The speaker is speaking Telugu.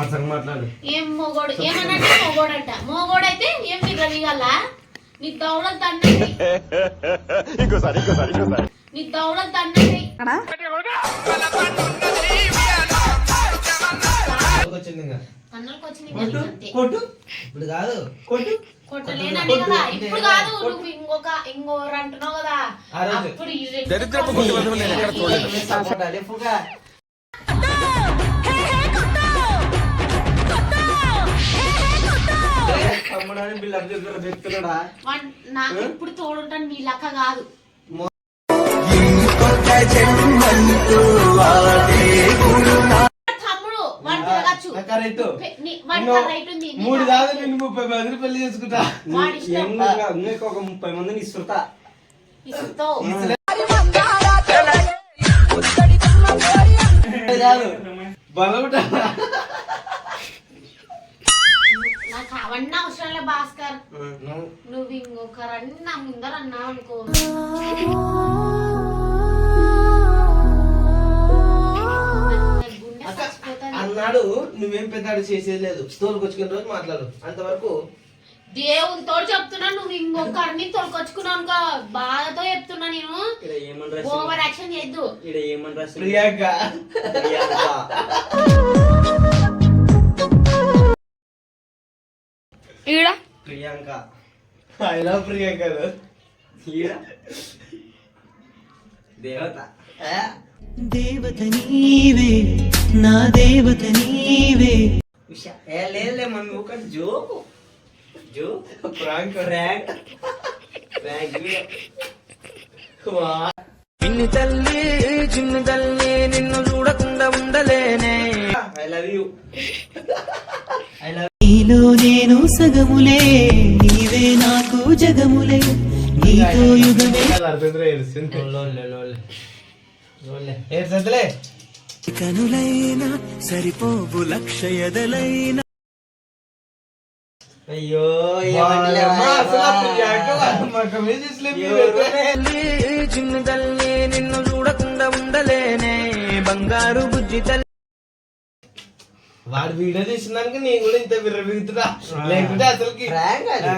మాట్లాడు. ఏం మొగోడు? ఏమన్నట్టు మొగోడంట. మొగోడైతే ఏం విర్రవీగల నీ దౌడలు తండ్రి ఇంకోసారి ఇంకోసారి ఇంకోసారి. నీ దౌడలు నీకు కొట్టు ఇప్పుడు కాదు కొట్టు. కదా. ఇప్పుడు కాదు నువ్వు ఇంకొక ఇంకోరు అంటున్నావు కదా. అప్పుడు మూడు కాదు. నేను ముప్పై మందిని పెళ్ళి చేసుకుంటా. ఇంకా ఒక ముప్పై మందిని ఇస్తుతా ఇసుతో. కాదు. బలముటా నాకు అవన్నీ అవసరం లే భాస్కర్. నువ్వు నా ముందర అన్నావు అనుకో. అన్నాడు నువ్వేం పెద్దాడు చేసేది లేదు. తోలుకొచ్చుకున్న రోజు మాట్లాడు. అంతవరకు దేవునితో చెప్తున్నా నువ్వు ఇంకొకరిని తొలకొచ్చుకున్నావు అనుకో బాధతో చెప్తున్నా నేను. ఓవర్ యాక్షన్ చేయొద్దు. ఇక్కడ ఏమని రాసింది? ప్రియాంక. ఈడ ప్రియాంక. ఐ లవ్ ప్రియాంక ఈడ దేవత. దేవత నీవే నా దేవత నీవే. ఉషా. ఏ లేదులే మమ్మీ ఒక joke. Joke. Prank prank prank పిన్ని తల్లి చిన్ని తల్లి నిన్ను చూడకుండా ఉండలేనే. I love you I love నీలో నేను సగములే నీవే నాకు జగములే. నీతో యుగమే. కనులైనా సరిపోవు లక్షయదలైనా. అయ్యో వాళ్ళమ్మ అసలు ఆ ప్రియాంక వాళ్ళ ముఖమే చూసలేదు నువ్వైతే. తల్లి చిన్ని తల్లి నిన్ను చూడకుండా ఉండలేనే. బంగారు బుజ్జి తల్లి. వాడు వీడియో తీసినాక నేను కూడా ఇంత విర్రబిగుతున్నా లేకుంటే అసలుకి ప్రాంక్ అది.